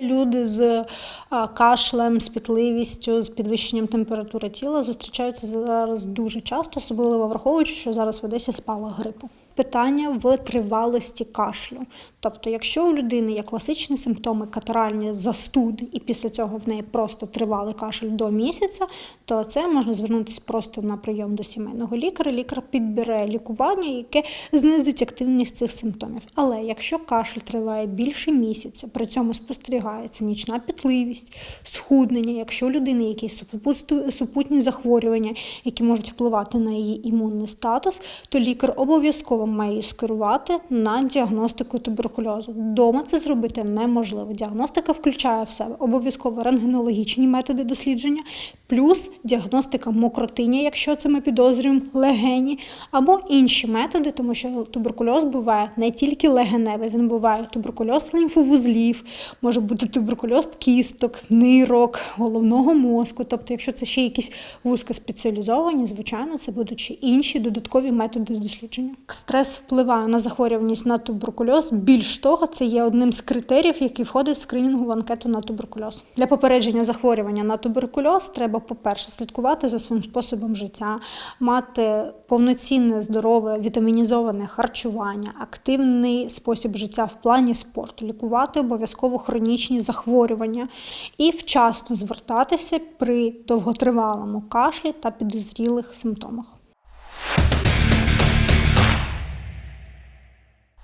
Люди з кашлем, з пітливістю, з підвищенням температури тіла зустрічаються зараз дуже часто, особливо враховуючи, що зараз в Одесі спала грипу. Питання в тривалості кашлю. Тобто, якщо у людини є класичні симптоми катаральні застуди, і після цього в неї просто тривалий кашель до місяця, то це можна звернутися просто на прийом до сімейного лікаря. Лікар підбере лікування, яке знизить активність цих симптомів. Але якщо кашель триває більше місяця, при цьому спостерігається нічна пітливість, схуднення, якщо у людини якісь супутні захворювання, які можуть впливати на її імунний статус, то лікар обов'язково має її скерувати на діагностику туберкульозу. Дома це зробити неможливо. Діагностика включає в себе обов'язково рентгенологічні методи дослідження, плюс діагностика мокротиння, якщо це ми підозрюємо легені, або інші методи, тому що туберкульоз буває не тільки легеневий, він буває туберкульоз лімфовузлів, може бути туберкульоз кісток, нирок, головного мозку. Тобто, якщо це ще якісь вузькоспеціалізовані, звичайно, це будуть ще інші додаткові методи дослідження. Стрес впливає на захворюваність на туберкульоз. Більш того, це є одним з критеріїв, який входить в скринінгову анкету на туберкульоз. Для попередження захворювання на туберкульоз треба, по-перше, слідкувати за своїм способом життя, мати повноцінне, здорове, вітамінізоване харчування, активний спосіб життя в плані спорту, лікувати обов'язково хронічні захворювання і вчасно звертатися при довготривалому кашлі та підозрілих симптомах.